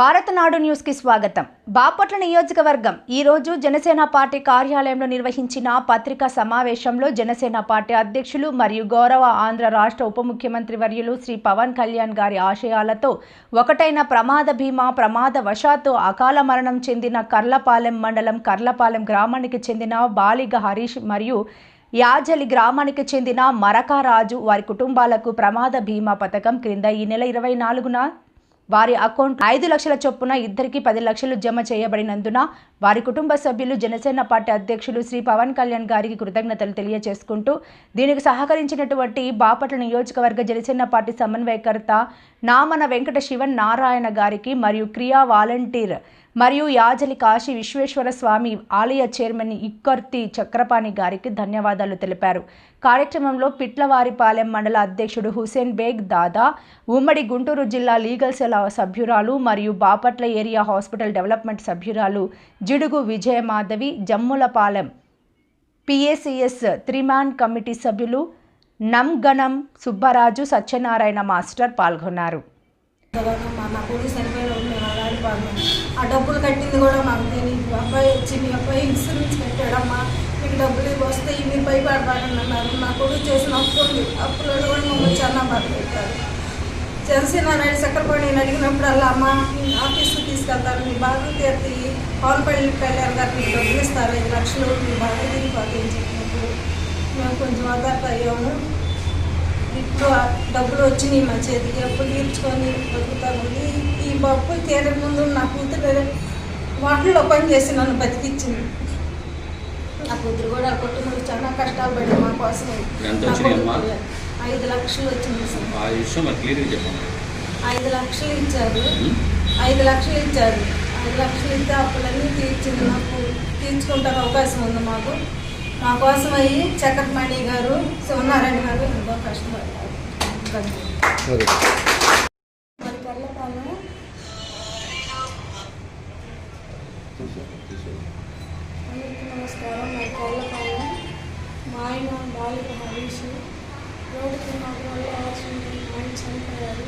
భారతనాడు న్యూస్కి స్వాగతం. బాపట్ల నియోజకవర్గం ఈరోజు జనసేన పార్టీ కార్యాలయంలో నిర్వహించిన పత్రికా సమావేశంలో జనసేన పార్టీ అధ్యక్షులు మరియు గౌరవ ఆంధ్ర రాష్ట్ర ఉప ముఖ్యమంత్రి వర్యులు శ్రీ పవన్ కళ్యాణ్ గారి ఆశయాలతో ఒకటైన ప్రమాద భీమా ప్రమాద వశాత్తు అకాల మరణం చెందిన కర్లపాలెం మండలం కర్లపాలెం గ్రామానికి చెందిన బాలిగ హరీష్ మరియు యాజలి గ్రామానికి చెందిన మరకారాజు వారి కుటుంబాలకు ప్రమాద బీమా పథకం క్రింద ఈ నెల ఇరవై నాలుగున వారి అకౌంట్ ఐదు లక్షల చొప్పున ఇద్దరికి పది లక్షలు జమ చేయబడినందున వారి కుటుంబ సభ్యులు జనసేన పార్టీ అధ్యక్షులు శ్రీ పవన్ కళ్యాణ్ గారికి కృతజ్ఞతలు తెలియజేసుకుంటూ దీనికి సహకరించినటువంటి బాపట్ల నియోజకవర్గ జనసేన పార్టీ సమన్వయకర్త నామన వెంకట శివన్ నారాయణ గారికి మరియు క్రియా వాలంటీర్ మరియు యాజలి కాశీ విశ్వేశ్వర స్వామి ఆలయ చైర్మన్ ఇక్కర్తి చక్రపాణి గారికి ధన్యవాదాలు తెలిపారు. కార్యక్రమంలో పిట్లవారిపాలెం మండల అధ్యక్షుడు హుసేన్ బేగ్ దాదా ఉమ్మడి గుంటూరు జిల్లా లీగల్ సెల్ సభ్యురాలు మరియు బాపట్ల ఏరియా హాస్పిటల్ డెవలప్మెంట్ సభ్యురాలు జిడుగు విజయమాధవి జమ్ములపాలెం పిఏసిఎస్ త్రిమాన్ కమిటీ సభ్యులు నమ్గణం సుబ్బరాజు సత్యనారాయణ మాస్టర్ పాల్గొన్నారు. ఆ డబ్బులు కట్టింది కూడా మాకు తెలియదు అబ్బాయి వచ్చి మీ అబ్బాయి ఇన్సూరెన్స్ కట్టాడమ్మా మీకు డబ్బులు వస్తాయి మీరు భయపడబారని అన్నారు నా కొడుకు చేసిన అప్పులు అప్పులు కూడా మమ్మల్ని చాలా బాధ పెట్టారు. జనసేన నాయుడు చక్రపాణి నేను అడిగినప్పుడల్లా అమ్మ ఆఫీస్కి తీసుకెళ్తారు. మీ బాధలు తీర్తి పవన్ పల్లి కళ్యాణ్ గారు మీకు డబ్బులు ఇస్తారు ఐదు లక్షలు మీ బాధ తీరిపోతాయి అని చెప్పినప్పుడు మేము కొంచెం అదార్థ అయ్యాము. ఇప్పుడు డబ్బులు వచ్చినాయి మా చేతికి అప్పులు తీర్చుకొని బతుకుతాను ఈ- ఈ అప్పు తీరక ముందు నా కూతురు వాటిల్లో పని చేసి నన్ను బతికిచ్చింది. నా కూతురు కూడా కుటుంబంలో చాలా కష్టాలు పడి మా కోసం ఐదు లక్షలు వచ్చింది సార్. ఆ విషయం క్లియర్గా చెప్పండి. ఐదు లక్షలు ఇచ్చారు? ఐదు లక్షలు ఇచ్చారు. ఐదు లక్షలు ఇస్తే అప్పులన్నీ తీర్చింది నాకు తీర్చుకుంటానికి అవకాశం ఉంది మాకు. మా కోసం అయ్యి చక్రపాణి గారు శివనారాయణ గారు ఎంతో కష్టపడతారు. మరి అందరికీ నమస్కారం. నా కర్లపాలెం మా ఆయన బాలిక హరీష్ రోడ్డు మాకు వల్ల యాక్సిడెంట్ ఆయన చనిపోయారు.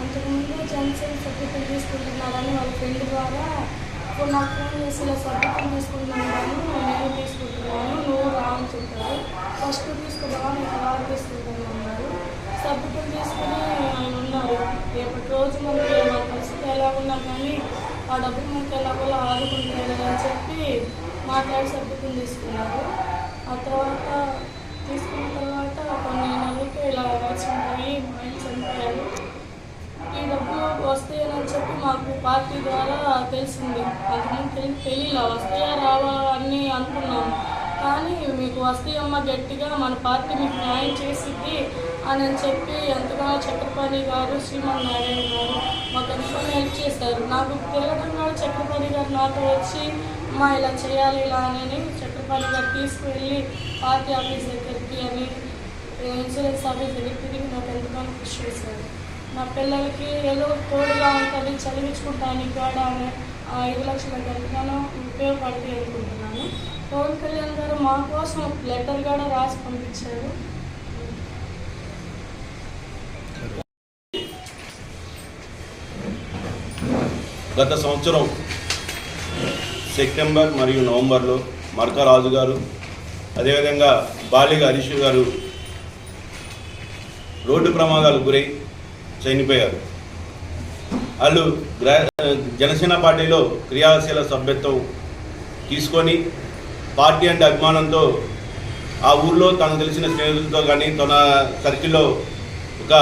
అంతకుముందు జనసేన సభ్యత్వం తీసుకుంటున్నారని వాళ్ళ ఫ్రెండ్ ద్వారా ఇప్పుడు నాకు ఫోన్ చేసి ఇలా సభ్యత్వం తీసుకుంటున్నాను నేను తీసుకుంటున్నాను నువ్వు రా అని చెప్పారు. ఫస్ట్ తీసుకుంటావా నేను తర్వాత తీసుకుంటాను అన్నారు. సభ్యత్వం తీసుకుని ఆయన ఉన్నారు. రేపటి రోజు మనకి మా పరిస్థితి ఎలా ఉన్నా కానీ ఆ డబ్బులు మనకి ఎలాగోలా ఆదుకుంటున్నారు అని చెప్పి మాట్లాడి సభ్యత్వం తీసుకున్నారు. ఆ తర్వాత తీసుకున్న తర్వాత కొన్ని నెలలకి ఇలా యాక్సిడెంట్ అయ్యి మా ఆయన చనిపోయారు ఈ డబ్బులు వస్తాయని చెప్పి మాకు పార్టీ ద్వారా తెలిసింది అంతకుముందు తెలి తెలియలా వస్తాయా రావా అని అనుకున్నాం. కానీ మీకు వస్తాయమ్మ గట్టిగా మన పార్టీ మీకు న్యాయం చేసిద్ది అని అని చెప్పి ఎంతగానో చక్రపాణి గారు శ్రీమన్ నారాయణ గారు మాకు ఎంతో హెల్ప్ చేశారు. నాకు తిరగడం కూడా చక్రపాణి గారు నాతో వచ్చి మా ఇలా చేయాలి ఇలా అని చక్రపాణి గారు తీసుకువెళ్ళి పార్టీ ఆఫీస్ దగ్గరికి అని ఇన్సూరెన్స్ ఆఫీస్ దగ్గరికి నాకు ఎంతగానో కృషి చేశారు. నా పిల్లలకి ఏదో తోడుగా ఉంటుంది చదివించుకుంటానికి కూడా ఆ ఐదు లక్షల ఎంతగానో ఉపయోగపడతాయి అనుకుంటున్నాను. పవన్ కళ్యాణ్ గారు మా కోసం లెటర్ కూడా రాసి పంపించారు. గత సంవత్సరం సెప్టెంబర్ మరియు నవంబర్లో మర్కరాజు గారు అదేవిధంగా బాలిక హరీష్ గారు రోడ్డు ప్రమాదాలకు గురై చనిపోయారు. వాళ్ళు జనసేన పార్టీలో క్రియాశీల సభ్యత్వం తీసుకొని పార్టీ అంటే అభిమానంతో ఆ ఊర్లో తను తెలిసిన స్నేహితులతో కానీ తన సర్కిల్లో ఒక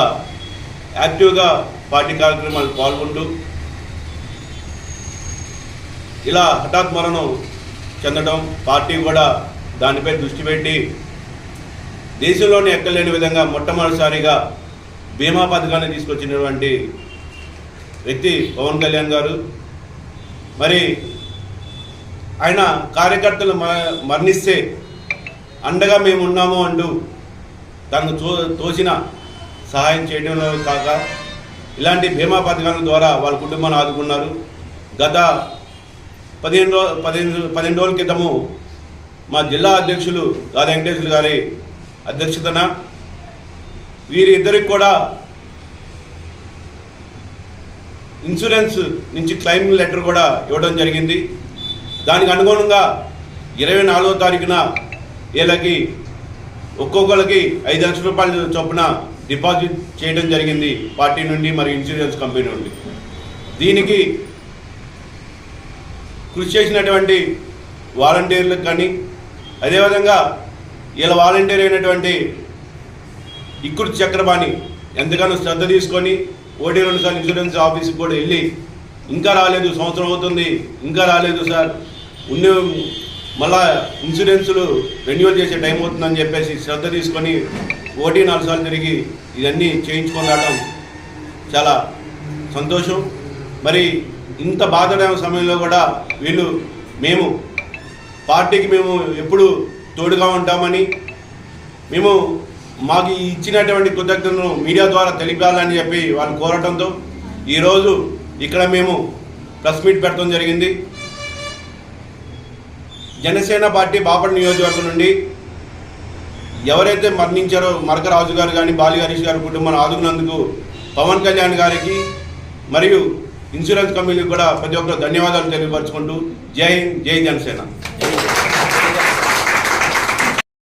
యాక్టివ్గా పార్టీ కార్యక్రమాలు పాల్గొంటూ ఇలా హఠాత్ మరణం చెందడం పార్టీ కూడా దానిపై దృష్టి పెట్టి దేశంలోనే ఎక్కలేని విధంగా మొట్టమొదటిసారిగా బీమా పథకాన్ని తీసుకొచ్చినటువంటి వ్యక్తి పవన్ కళ్యాణ్ గారు. మరి ఆయన కార్యకర్తలు మ- మరణిస్తే అండగా మేము ఉన్నాము అంటూ తనకు తో తోచిన సహాయం చేయడంలో కాక ఇలాంటి బీమా పథకాల ద్వారా వాళ్ళ కుటుంబాన్ని ఆదుకున్నారు. గత పదిహేను రో పదిహేను పదిహేను రోజుల క్రితము మా జిల్లా అధ్యక్షులు గాలి వెంకటేశ్వరు గారి అధ్యక్షతన వీరిద్దరికి కూడా ఇన్సూరెన్స్ నుంచి క్లెయిమ్ లెటర్ కూడా ఇవ్వడం జరిగింది. దానికి అనుగుణంగా ఇరవై నాలుగో తారీఖున వీళ్ళకి ఒక్కొక్కరికి ఐదు లక్షల రూపాయల చొప్పున డిపాజిట్ చేయడం జరిగింది పార్టీ నుండి మరియు ఇన్సూరెన్స్ కంపెనీ నుండి. దీనికి కృషి చేసినటువంటి వాలంటీర్లకు కానీ అదేవిధంగా వీళ్ళ వాలంటీర్ అయినటువంటి ఇక్కుడు చక్రపాణి ఎంతగానో శ్రద్ధ తీసుకొని ఓటీ రెండు సార్లు ఇన్సూరెన్స్ ఆఫీస్కి కూడా వెళ్ళి ఇంకా రాలేదు సంవత్సరం అవుతుంది ఇంకా రాలేదు సార్. ఉండే మళ్ళా ఇన్సూరెన్సులు రెన్యువల్ చేసే టైం అవుతుందని చెప్పేసి శ్రద్ధ తీసుకొని ఓటీ నాలుగు సార్లు తిరిగి ఇవన్నీ చేయించుకొని రావడం చాలా సంతోషం. మరి ఇంత బాధమైన సమయంలో కూడా వీళ్ళు మేము పార్టీకి మేము ఎప్పుడు తోడుగా ఉంటామని మేము మాకు ఇచ్చినటువంటి కృతజ్ఞతను మీడియా ద్వారా తెలిపాలని చెప్పి వాళ్ళు కోరటంతో ఈరోజు ఇక్కడ మేము ప్రెస్ మీట్ పెట్టడం జరిగింది. జనసేన పార్టీ బాపట్ నియోజకవర్గం నుండి ఎవరైతే మరణించారో మరకరాజు గారు కానీ బాలి హరీష్ గారి కుటుంబాన్ని ఆదుకున్నందుకు పవన్ కళ్యాణ్ గారికి మరియు ఇన్సూరెన్స్ కంపెనీకి కూడా ప్రతి ఒక్కరు ధన్యవాదాలు తెలియపరచుకుంటూ జై హింద్ జై జనసేన.